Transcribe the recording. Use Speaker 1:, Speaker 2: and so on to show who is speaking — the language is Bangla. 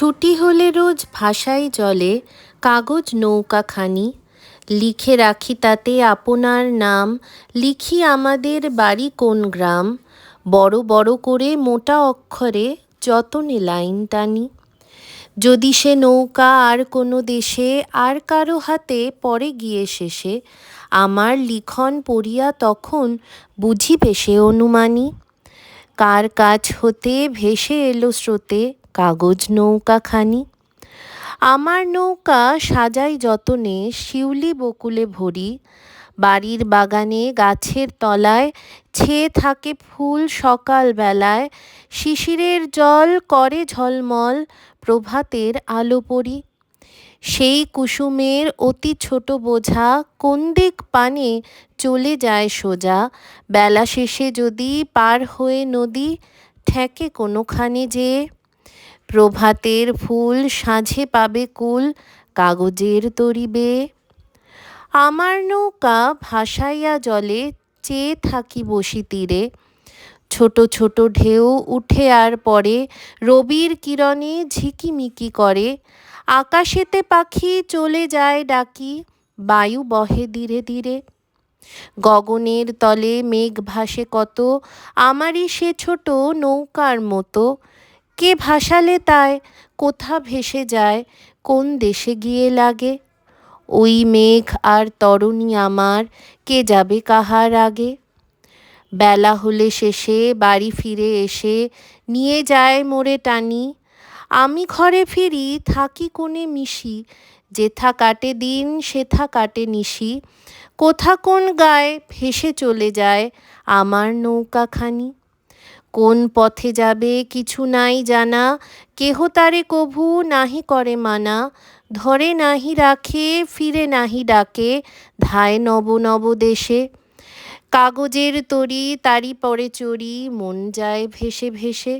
Speaker 1: ছুটি হলে রোজ ভাষায় জলে কাগজ নৌকাখানি। লিখে রাখি তাতে আপনার নাম, লিখি আমাদের বাড়ি কোন গ্রাম। বড় বড় করে মোটা অক্ষরে যতনে লাইন টানি। যদি সে নৌকা আর কোনো দেশে আর কারও হাতে পড়ে গিয়ে শেষে, আমার লিখন পড়িয়া তখন বুঝিবে সে অনুমানী। কার কাছ হতে ভেসে এলো স্রোতে কাগজ নৌকাখানি আমার নৌকা সাজাই যতনে শিউলি বকুলে ভরি। বাড়ির বাগানে গাছের তলায় ছেয়ে থাকে ফুল সকাল বেলায়। শিশিরের জল করে ঝলমল প্রভাতের আলো পরি। সেই কুসুমের অতি ছোট বোঝা কোন দিক পানে চলে যায় সোজা। বেলা শেষে যদি পার হয়ে নদী ঠেকে কোনোখানে যেয়ে প্রভাতের ফুল সাঁঝে পাবে কুল, কাগজের তরিবে। আমার নৌকা ভাসাইয়া জলে চেয়ে থাকি বসি তীরে ছোট ছোট ঢেউ উঠে আর পরে রবির কিরণে ঝিকিমিকি করে। আকাশেতে পাখি চলে যায় ডাকি, বায়ু বহে ধীরে ধীরে। গগনের তলে মেঘ ভাসে কত, আমারই সে ছোট নৌকার মতো। কে ভাসালে তাই? কোথা ভেসে যায়? কোন দেশে গিয়ে লাগে? ওই মেঘ আর তরণী আমার, কে যাবে কাহার আগে? বেলা হলে শেষে, বাড়ি ফিরে এসে, নিয়ে যায় মোরে টানি। আমি ঘরে ফিরি, থাকি কোণে মিশি। যেথা কাটে দিন, সেথা কাটে নিশি। কোথা কোন গায়ে ভেসে চলে যায়, আমার নৌকাখানি। কোন পথে যাবে কিছু নাই জানা, কেহ তারে কভু নাহি করে মানা, ধরে নাহি রাখে, ফিরে নাহি ডাকে, ধায় নব নব দেশে। কাগজের তরি তারি পরে চড়ি, মন যায় ভেসে ভেসে।